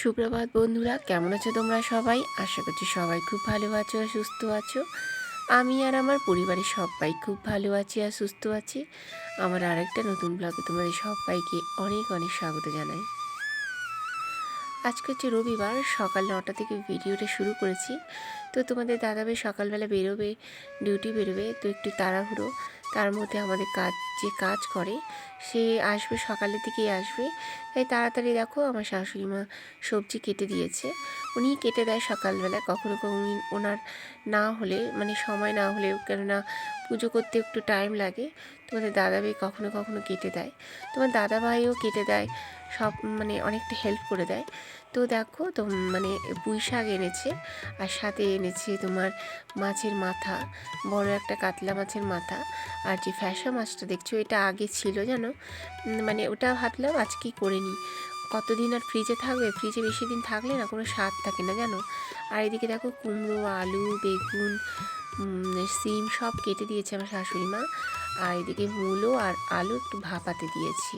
সুপ্রভাত বন্ধুরা, কেমন আছো তোমরা সবাই? আশা করছি সবাই খুব ভালো আছো আর সুস্থ আছো। আমি আর আমার পরিবারের সবাই খুব ভালো আছি আর সুস্থ আছি। আমার আরেকটা নতুন ব্লগে তোমাদের সবাইকে অনেক অনেক স্বাগত জানাই। আজকে হচ্ছে রবিবার, সকাল নটা থেকে ভিডিওটা শুরু করেছি। তো তোমাদের দাদাভাই সকালবেলা বেরোবে ডিউটি বেরোবে, তো একটু তাড়াহুড়ো। তার মধ্যে আমাদের কাজ, যে কাজ করে, সে আসবে, সকালের দিকেই আসবে। তাই তাড়াতাড়ি দেখো, আমার শাশুড়ি মা সবজি কেটে দিয়েছে। উনি কেটে দেয় সকালবেলা, কখনো কখনো ওনার না হলে মানে সময় না হলেও, কেননা পুজো করতে একটু টাইম লাগে। তোমাদের দাদাভাই কখনো কখনো কেটে দেয়। তোমার দাদাভাইও কেটে দেয়। সব মানে অনেকটা হেল্প করে দেয়। তো দেখো তো মানে পুঁই শাক এনেছে আর সাথে এনেছে তোমার মাছের মাথা বড় একটা কাতলা মাছের মাথা। আর যে ফ্যাসা মাছটা দেখছ এটা আগে ছিল উম, মানে ওটা ভাবলাম আজকেই করে নিই? কতদিন আর ফ্রিজে থাকবে? ফ্রিজে বেশি দিন থাকলে না কোনো স্বাদ থাকে না জানো? আর এদিকে দেখো কুমড়ো আলু বেগুন সিম সব কেটে দিয়েছে আমার শাশুড়ি মা। আর এদিকে মূলো আর আলু একটু ভাপাতে দিয়েছি।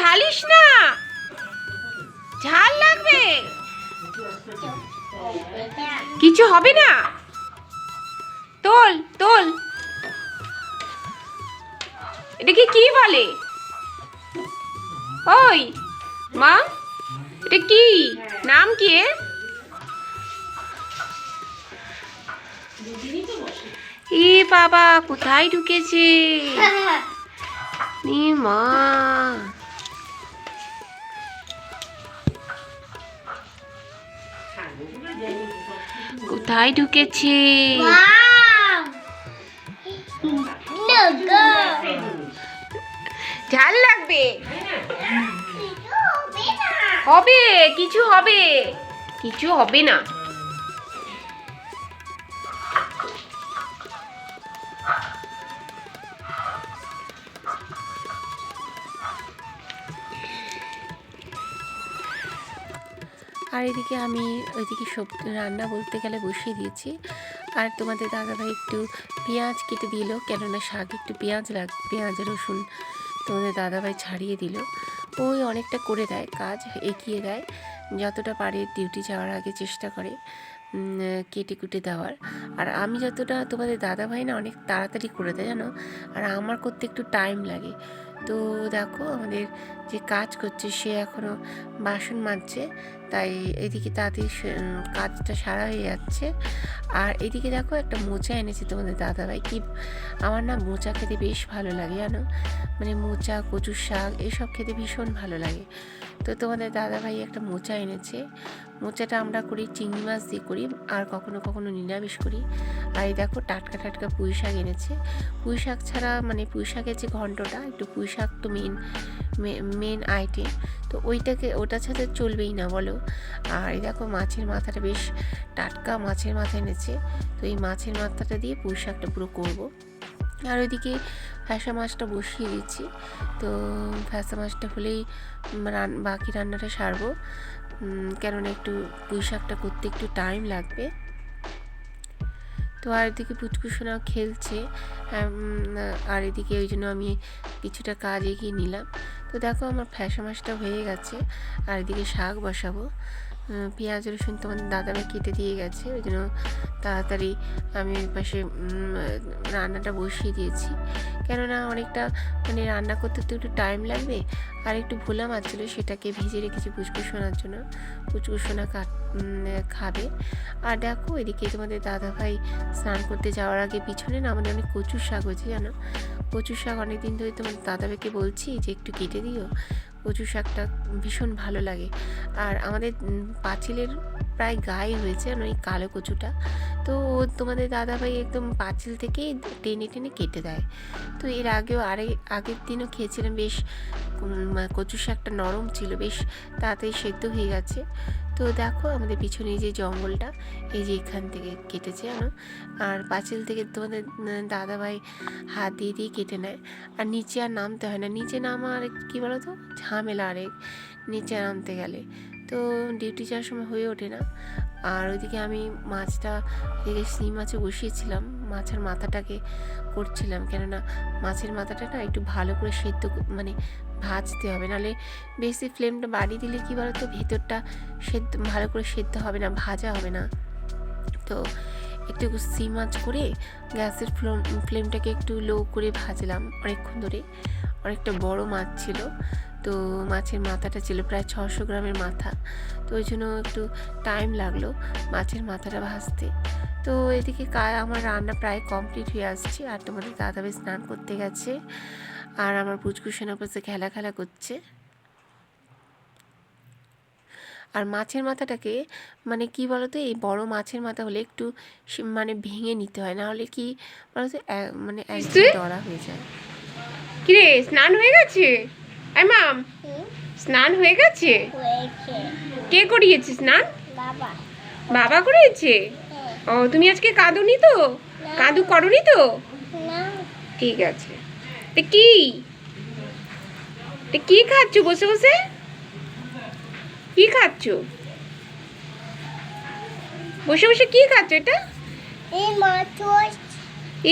ঢালিস না। ঝাল লাগবে। কিছু হবে না। তোল তোল। এটাকে কি বলে? ওই, মা, এটা কি? নাম কি? এ বাবা, কোথায় ঢুকেছে? মা। কোথায় ঢুকেছে? ঝাল লাগবে? হবে কিছু হবে। কিছু হবে না। আর এদিকে আমি ওইদিকে সবজি রান্না বলতে গেলে বসিয়ে দিয়েছি। আর তোমাদের দাদাভাই একটু পেঁয়াজ কেটে দিল, কেননা শাক একটু পেঁয়াজ লাগ, পেঁয়াজ, রসুন তোমাদের দাদাভাই ছাড়িয়ে দিল। ওই অনেকটা করে দেয়, কাজ এগিয়ে দেয়, যতটা পারে ডিউটি যাওয়ার আগে চেষ্টা করে কেটে কুটে দেওয়ার। আর আমি যতটা তোমাদের দাদাভাই না অনেক তাড়াতাড়ি করে দেয় জানো, আর আমার করতে একটু টাইম লাগে। তো দেখো আমাদের যে কাজ করছে, সে এখনও বাসন মাজছে তাই এদিকে তাড়াতাড়ি কাজটা সারা হয়ে যাচ্ছে। আর এদিকে দেখো একটা মোচা এনেছে তোমাদের দাদাভাই। কি, আমার না মোচা খেতে বেশ ভালো লাগে জানো? মানে মোচা, কচুর শাক এসব খেতে ভীষণ ভালো লাগে। তো তোমাদের দাদাভাই একটা মোচা এনেছে। মোচাটা আমরা করি, চিংড়ি মাছ দিয়ে করি, আর কখনো কখনো নিরামিষ করি। আর এই দেখো টাটকা টাটকা পুঁই শাক এনেছে। পুঁই শাক ছাড়া মানে পুঁই শাকের যে ঘন্টটা একটু পুঁই শাক তো মেন মেন আইটেম তো ওইটাকে ওটা ছাড়া চলবেই না বলো। আর এই দেখো মাছের মাথাটা বেশ টাটকা মাছের মাথা এনেছে। তো এই মাছের মাথাটা দিয়ে পুঁই শাকটা পুরো করব। আর ওইদিকে ফ্যাসা মাছটা বসিয়ে দিচ্ছি। তো ফ্যাসা মাছটা হলেই রান, বাকি রান্নাটা সারবো। কেননা একটু পুঁই শাকটা করতে একটু টাইম লাগবে। তো আর এদিকে পুচকুসোনা খেলছে। আর এদিকে ওই জন্য আমি কিছুটা কাজ এগিয়ে নিলাম। তো দেখো আমার ফ্যাসা মাছটা হয়ে গেছে আর এদিকে শাক বসাবো। পেঁয়াজ, রসুন তোমাদের দাদারা কেটে দিয়ে গেছে, ওই জন্য তাড়াতাড়ি আমি ওই পাশে রান্নাটা বসিয়ে দিয়েছি। কেননা অনেকটা মানে রান্না করতে তো একটু টাইম লাগবে, আর একটু ভোলা মাছ ছিল সেটাকে ভিজে রেখেছি পুচকুসোনার জন্য। পুচকুসোনা খাবে। আর দেখো এদিকে তোমাদের দাদা ভাই স্নান করতে যাওয়ার আগে পিছনে না আমাদের অনেক কচুর শাক হয়েছে জানো? কচুর শাক অনেক দিন ধরে তোমার দাদাভাইকে বলছি যে একটু কেটে দিও। কচু শাকটা ভীষণ ভালো লাগে। আর আমাদের পাঁচিলের প্রায় গায়ে হয়েছে, আর ওই কালো কচুটা। তো তোমাদের দাদাভাই একদম পাঁচিল থেকেই টেনে টেনে কেটে দেয়। তো এর আগেও আরে, আগের দিনও খেয়েছিলাম, বেশ কচু শাকটা নরম ছিল, বেশ তাড়াতাড়ি সেদ্ধ হয়ে গেছে। তো দেখো আমাদের পিছনে যে জঙ্গলটা, এই যে এখান থেকে কেটেছে আর। পাঁচিল থেকে তোমাদের দাদাভাই হাত দিয়ে দিয়ে কেটে নেয়। আর নিচে আর নামতে হয় না। নিচে নামা আর কী বলো তো ঝামেলা আরেক নিচে নামতে গেলে। তো ডিউটি যাওয়ার সময় হয়ে ওঠে না। আর ওইদিকে আমি মাছটা এদিকে শিং মাছে বসিয়েছিলাম, মাছের মাথাটাকে করছিলাম। কেননা মাছের মাথাটা না একটু ভালো করে সেদ্ধ মানে ভাজতে হবে। নাহলে বেশি ফ্লেমটা বাড়িয়ে দিলে কী বলো তো ভেতরটা সেদ্ধ, ভালো করে সেদ্ধ হবে না, ভাজা হবে না। তো একটু সিম মাছ করে গ্যাসের ফ্লেম, ফ্লেমটাকে একটু লো করে ভাজলাম অনেকক্ষণ ধরে। অনেকটা বড় মাছ ছিল। তো মাছের মাথাটা ছিল প্রায় ছশো গ্রামের মাথা। তো ওই জন্য একটু টাইম লাগল মাছের মাথাটা ভাজতে। তো এদিকে কা- আমার রান্না প্রায় কমপ্লিট হয়ে আসছে আর তোমাদের দাদাভাই স্নান করতে গেছে আর আমার পুচকুসেনা পাশে খেলা খেলা করছে। আর মাছের মাথাটাকে মানে কি বলতো এই বড় মাছের মাথা হলে একটু মানে ভেঙে নিতে হয় না হলে কি বলতো মানে একদম? দড়া হয়ে যায়। কিরে স্নান হয়ে গেছে? এই মাম স্নান হয়ে গেছে? কে করিয়েছে স্নান? বাবা। করিয়েছে? ও তুমি আজকে কাঁদুনি তো? কাঁদু করনি তো? ঠিক আছে। তে কি? কি খাচ্ছ বসে বসে? কি খাচ্ছ? বসে বসে কি খাচ্ছ এটা?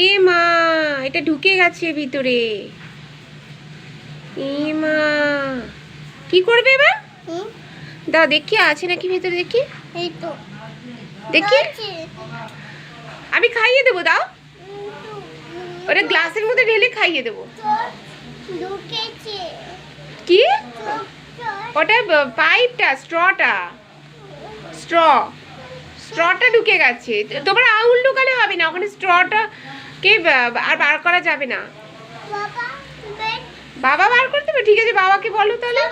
এ মা এটা ঢুকে গেছে ভিতরে। এ মা কি করবে এবার দা দেখি আছে নাকি ভিতরে দেখি। এই তো। দেখি। আমি খাইয়ে দেবো দাও। ওটা গ্লাসের মধ্যে ঢেলে খাইয়ে দেবো। কি? ওটা পাইপটা স্ট্রটা। স্ট্র। স্ট্রটা ঢুকে গেছে। তোমার আঙুল ঢুকালে হবে না ওখানে স্ট্রটা কে আর বার করা যাবে না। বাবা বার করতে হবে ঠিক আছে, বাবাকে বলো তাহলে।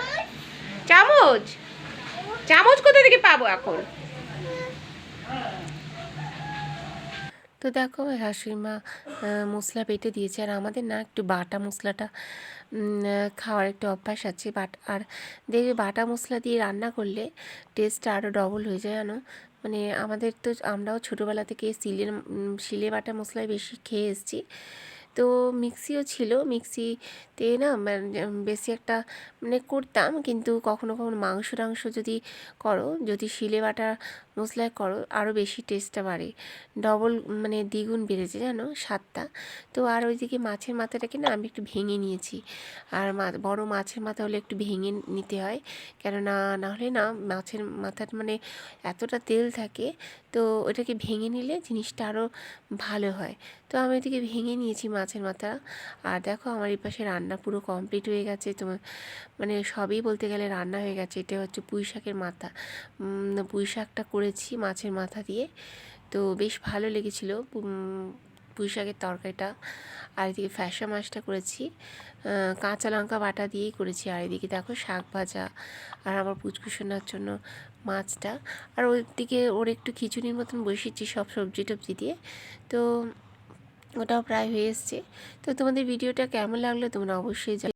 চামচ? চামচ কোথা থেকে পাবো এখন? তো দেখো, শাশুড়ি মা মশলা বেটে দিয়েছে। আর আমাদের না একটু বাটা মশলাটা খাওয়ার একটু অভ্যাস আছে। বাট, আর দেখবে বাটা মশলা দিয়ে রান্না করলে টেস্টটা আরও ডবল হয়ে যায়, জানো? মানে আমাদের তো, আমরাও ছোটোবেলা থেকে শিলের শিলে বাটা মশলাই বেশি খেয়ে এসেছি। তো মিক্সিও ছিল। মিক্সিতে না মানে বেশি একটা মানে করতাম। কিন্তু কখনো কখনো মাংস টাংস যদি করো, যদি শিলে বাটা মশলায় করো আরও বেশি টেস্টটা বাড়ে। ডবল মানে দ্বিগুণ বেড়েছে, জানো? স্বাদটা তো আর ওইদিকে মাছের মাথাটাকে না, আমি একটু ভেঙে নিয়েছি। আর বড় মাছের মাথা হলে একটু ভেঙে নিতে হয়। কেননা, না হলে না, মাছের মাথার মানে এতটা তেল থাকে, তো ওটাকে ভেঙে নিলে জিনিসটা আরও ভালো হয়। তো আমি ওইদিকে ভেঙে নিয়েছি মাছের মাথা। আর দেখো, আমার এই পাশে রান্না পুরো কমপ্লিট হয়ে গেছে। তোমার মানে সবই বলতে গেলে রান্না হয়ে গেছে। এটা হচ্ছে পুঁই শাকের মাথা পুঁই শাকটা করেছি মাছের মাথা দিয়ে। তো বেশ ভালো লেগেছিল উম, পুঁই শাকের তরকারিটা। আর এদিকে ফ্যাসা মাছটা করেছি। কাঁচা লঙ্কা বাটা দিয়েই করেছি। আর এদিকে দেখো শাক ভাজা আর আমার পুচকুসোনার জন্য মাছটা। আর ওই দিকে ওর একটু খিচুড়ির মতন বসিয়েছি সব সবজি টবজি দিয়ে। তো ওটাও প্রায় হয়ে এসছে। তো তোমাদের ভিডিওটা কেমন লাগল তোমরা অবশ্যই।